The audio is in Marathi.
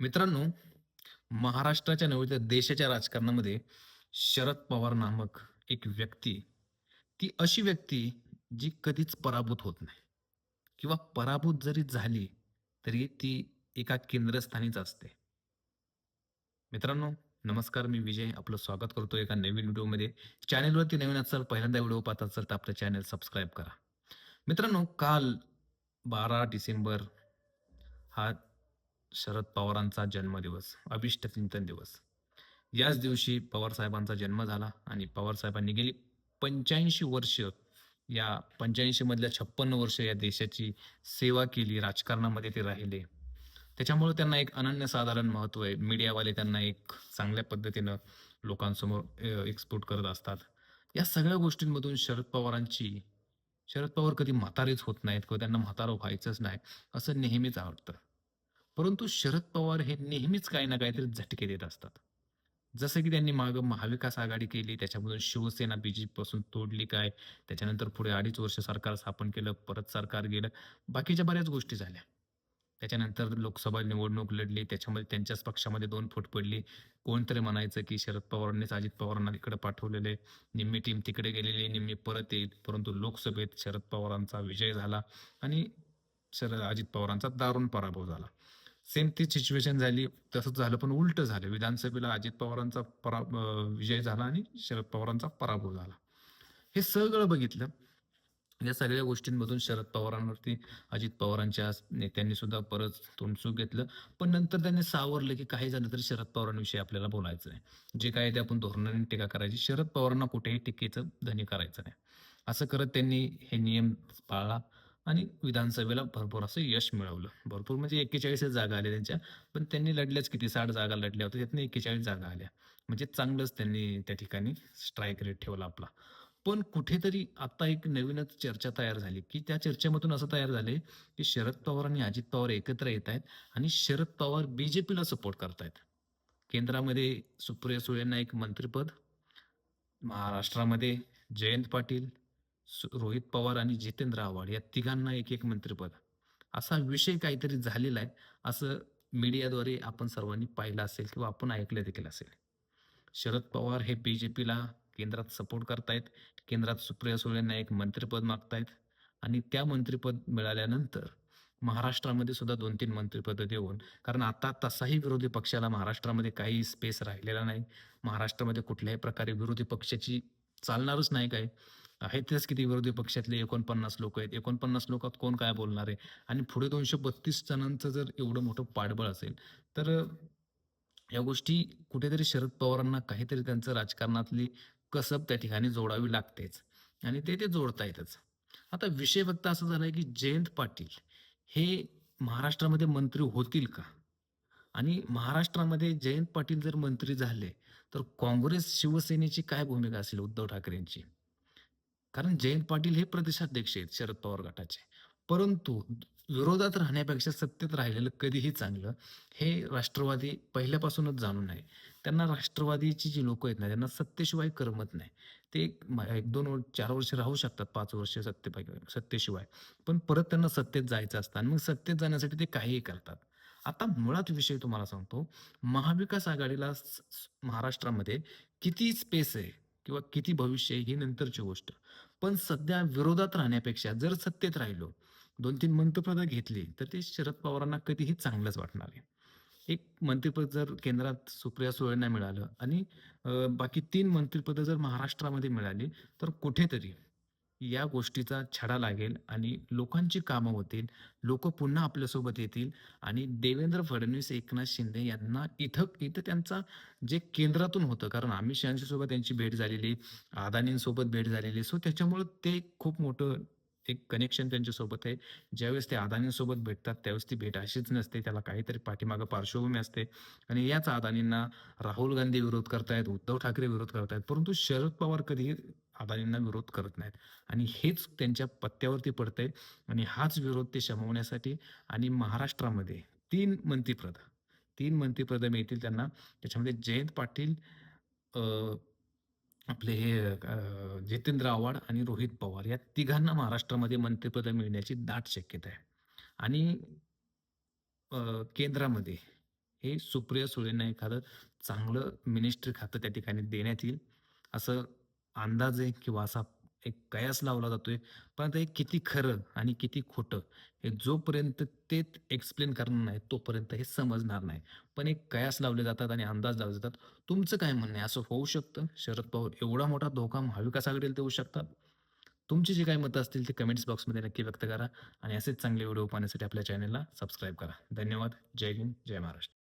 मित्रांनो, महाराष्ट्राच्या नव्हे तर देशाच्या राजकारणामध्ये शरद पवार नामक एक व्यक्ती, ती अशी व्यक्ती जी कधीच पराभूत होत नाही किंवा पराभूत जरी झाली, तरी ती एका केंद्रस्थानीच असते. मित्रांनो, नमस्कार. मी विजय आपलं स्वागत करतो एका नवीन व्हिडिओमध्ये. चॅनलवरती नवीन असाल, पहिल्यांदा व्हिडिओ पाहत असाल तर आपलं चॅनल सबस्क्राईब करा. मित्रांनो, काल 12 डिसेंबर हा शरद पवारांचा जन्मदिवस, अभिष्ट चिंतन दिवस. याच दिवशी पवार साहेबांचा जन्म झाला आणि पवार साहेबांनी गेली 85 वर्ष या 85 मधल्या 56 वर्ष या देशाची सेवा केली, राजकारणामध्ये ते राहिले. त्याच्यामुळे त्यांना एक अनन्यसाधारण महत्त्व आहे. मीडियावाले त्यांना एक चांगल्या पद्धतीनं लोकांसमोर एक्सपोर्ट करत असतात. या सगळ्या गोष्टींमधून शरद पवारांची शरद पवार कधी म्हातारेच होत नाहीत किंवा त्यांना म्हातारं व्हायचंच नाही, असं नेहमीच आवडतं. परंतु शरद पवार हे नेहमीच काही ना काहीतरी झटके देत असतात. जसं की त्यांनी मागं महाविकास आघाडी केली, त्याच्यामधून शिवसेना बीजेपीपासून तोडली काय, त्याच्यानंतर पुढे अडीच वर्ष सरकार स्थापन केलं, परत सरकार गेलं. बाकीच्या बऱ्याच गोष्टी झाल्या. त्याच्यानंतर लोकसभा निवडणूक लढली, त्याच्यामध्ये त्यांच्याच पक्षामध्ये दोन फूट पडली. कोणतरी म्हणायचं की शरद पवारांनीच अजित पवारांना तिकडे पाठवलेलं आहे. निम्मी टीम तिकडे गेलेली आहे, निम्मी परत येईल. परंतु लोकसभेत शरद पवारांचा विजय झाला आणि शरद अजित पवारांचा दारुण पराभव झाला. सेम तीच सिच्युएशन झाली. तसंच झालं पण उलटं झालं. विधानसभेला अजित पवारांचा परा विजय झाला आणि शरद पवारांचा पराभव झाला. हे सगळं बघितलं. या सगळ्या गोष्टींमधून शरद पवारांवरती अजित पवारांच्या नेत्यांनी सुद्धा परत तोंडसूक घेतलं. पण नंतर त्यांनी सावरलं की काही झालं तरी शरद पवारांविषयी आपल्याला बोलायचं आहे. जे काही ते आपण धोरणाने टीका करायची. शरद पवारांना कुठेही टीकेचं धनी करायचं नाही. असं करत त्यांनी हे नियम पाळला आणि विधानसभेला भरपूर असं यश मिळवलं. भरपूर म्हणजे 41 जागा आल्या त्यांच्या. पण त्यांनी लढल्याच किती साठ जागा लढल्या होत्या. त्यातनं 41 जागा आल्या. म्हणजे चांगलंच त्यांनी त्या ठिकाणी स्ट्राईक रेट ठेवला आपला. पण कुठेतरी आता एक नवीनच चर्चा तयार झाली, की त्या चर्चेमधून असं तयार झाले की शरद पवार आणि अजित पवार एकत्र येत आहेत आणि शरद पवार बीजेपीला सपोर्ट करतायत. केंद्रामध्ये सुप्रिया सुळेंना एक मंत्रिपद, महाराष्ट्रामध्ये जयंत पाटील, रोहित पवार आणि जितेंद्र आव्हाड या तिघांना एक-एक मंत्रिपद. असा विषय काहीतरी झालेला आहे, असं मीडियाद्वारे आपण सर्वांनी पाहिलं असेल किंवा आपण ऐकलं देखील असेल. शरद पवार हे बी जे पीला केंद्रात सपोर्ट करतायत. केंद्रात सुप्रिया सुळेंना एक मंत्रिपद मागतायत आणि त्या मंत्रिपद मिळाल्यानंतर महाराष्ट्रामध्ये सुद्धा दोन तीन मंत्रिपद देऊन कारण आता तसाही विरोधी पक्षाला महाराष्ट्रामध्ये काही स्पेस राहिलेला नाही. महाराष्ट्रामध्ये कुठल्याही प्रकारे विरोधी पक्षाची चालणारच नाही काय. आहेतच किती विरोधी पक्षातले एकोणपन्नास लोक आहेत. 49 लोकात कोण काय बोलणार आहे आणि पुढे 232 जणांचं जर एवढं मोठं पाठबळ असेल, तर या गोष्टी कुठेतरी शरद पवारांना काहीतरी त्यांचं राजकारणातली कसब त्या ठिकाणी जोडावी लागतेच आणि ते ते जोडता येतच आता विषय फक्त असा झालाय की जयंत पाटील हे महाराष्ट्रामध्ये मंत्री होतील का? आणि महाराष्ट्रामध्ये जयंत पाटील जर मंत्री झाले, तर काँग्रेस, शिवसेनेची काय भूमिका असेल उद्धव ठाकरेंची? कारण जयंत पाटील हे प्रदेशाध्यक्ष आहेत शरद पवार गटाचे. परंतु विरोधात राहण्यापेक्षा सत्तेत राहिलेलं कधीही चांगलं, हे राष्ट्रवादी पहिल्यापासूनच जाणून आहे. त्यांना राष्ट्रवादीची जी लोकं आहेत ना, त्यांना सत्तेशिवाय करमत नाही. ते एक म 1-2 4 वर्ष राहू शकतात, पाच वर्ष सत्ते सत्तेशिवाय. पण परत त्यांना सत्तेत जायचं असतं आणि मग सत्तेत जाण्यासाठी ते काहीही करतात. आता मुळात विषय तुम्हाला सांगतो, महाविकास आघाडीला महाराष्ट्रामध्ये किती स्पेस आहे किंवा किती भविष्य आहे ही नंतरची गोष्ट. पण सध्या विरोधात राहण्यापेक्षा जर सत्तेत राहिलो, दोन तीन मंत्रिपदा घेतली, तर ते शरद पवारांना कधीही चांगलंच वाटणार आहे. एक मंत्रिपद जर केंद्रात सुप्रिया सुळेंना मिळालं आणि बाकी तीन मंत्रिपदं जर महाराष्ट्रामध्ये मिळाली, तर कुठेतरी या गोष्टीचा छडा लागेल आणि लोकांची कामं होतील. लोकं पुन्हा आपल्यासोबत येतील आणि देवेंद्र फडणवीस, एकनाथ शिंदे यांना इथं इथं त्यांचा जे केंद्रातून होतं, कारण अमित शहांच्यासोबत त्यांची भेट झालेली, अदानींसोबत भेट झालेली. सो त्याच्यामुळं ते खूप मोठं एक कनेक्शन त्यांच्यासोबत आहे. ज्यावेळेस ते अदानींसोबत भेटतात, त्यावेळेस ती भेट अशीच नसते. त्याला काहीतरी पाठीमागं पार्श्वभूमी असते आणि याच अदानींना राहुल गांधी विरोध करतायत, उद्धव ठाकरे विरोध करतायत. परंतु शरद पवार कधी अदानींना विरोध करत नाहीत आणि हेच त्यांच्या पत्त्यावरती पडतंय आणि हाच विरोध ते शमवण्यासाठी आणि महाराष्ट्रामध्ये 3 मंत्रिपद 3 मंत्रिपदं मिळतील त्यांना. त्याच्यामध्ये जयंत पाटील, आपले हे जितेंद्र आव्हाड आणि रोहित पवार या तिघांना महाराष्ट्रामध्ये मंत्रिपदं मिळण्याची दाट शक्यता आहे. आणि केंद्रामध्ये हे सुप्रिया सुळेंना एखादं चांगलं मिनिस्ट्री खातं त्या ठिकाणी देण्यात येईल असं अंदाज आहे किंवा असा एक कयास लावला जातोय. पण हे किती खरं आणि किती खोटं हे जोपर्यंत ते एक्सप्लेन करणार नाही तोपर्यंत हे समजणार नाही. पण एक कयास लावले जातात आणि अंदाज लावले जातात. तुमचं काय म्हणणं आहे? असं होऊ शकतं? शरद पवार एवढा मोठा धोका महाविकास आघाडीला देऊ शकतात? तुमची जी काही मतं असतील ते कमेंट्स बॉक्समध्ये नक्की व्यक्त करा आणि असेच चांगले व्हिडिओ पाहण्यासाठी आपल्या चॅनलला सबस्क्राईब करा. धन्यवाद. जय हिंद. जय महाराष्ट्र.